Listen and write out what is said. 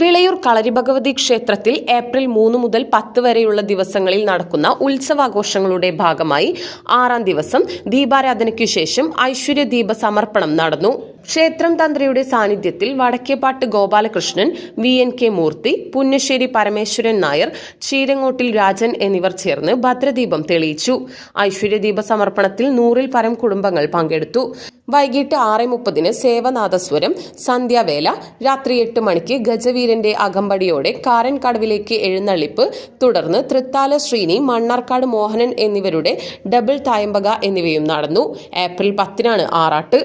വിളയൂർ കളരി ഭഗവതി ക്ഷേത്രത്തിൽ ഏപ്രിൽ മൂന്ന് മുതൽ പത്ത് വരെയുള്ള ദിവസങ്ങളിൽ നടക്കുന്ന ഉത്സവാഘോഷങ്ങളുടെ ഭാഗമായി ആറാം ദിവസം ദീപാരാധനയ്ക്കു ശേഷം ഐശ്വര്യ ദീപ സമർപ്പണം നടന്നു. ക്ഷേത്രം തന്ത്രിയുടെ സാന്നിധ്യത്തിൽ Vadakkepattu Gopalakrishnan V N K Murthy Punnassery Parameswaran Nair ചീരങ്ങോട്ടിൽ Rajan എന്നിവർ ചേർന്ന് ഭദ്രദീപം തെളിയിച്ചു. ഐശ്വര്യദീപ സമർപ്പണത്തിൽ നൂറിൽ പരം കുടുംബങ്ങൾ പങ്കെടുത്തു. വൈകിട്ട് ആറ് മുപ്പതിന് സേവനാദസ്വരം സന്ധ്യാവേല രാത്രി എട്ട് മണിക്ക് ഗജവീരന്റെ അകമ്പടിയോടെ കാരൻ കടവിലേക്ക് എഴുന്നള്ളിപ്പ് തുടർന്ന് തൃത്താല ശ്രീനി മണ്ണാർക്കാട് മോഹനൻ എന്നിവരുടെ ഡബിൾ തായമ്പക എന്നിവയും നടന്നു. ഏപ്രിൽ പത്തിനാണ് ആറാട്ട്.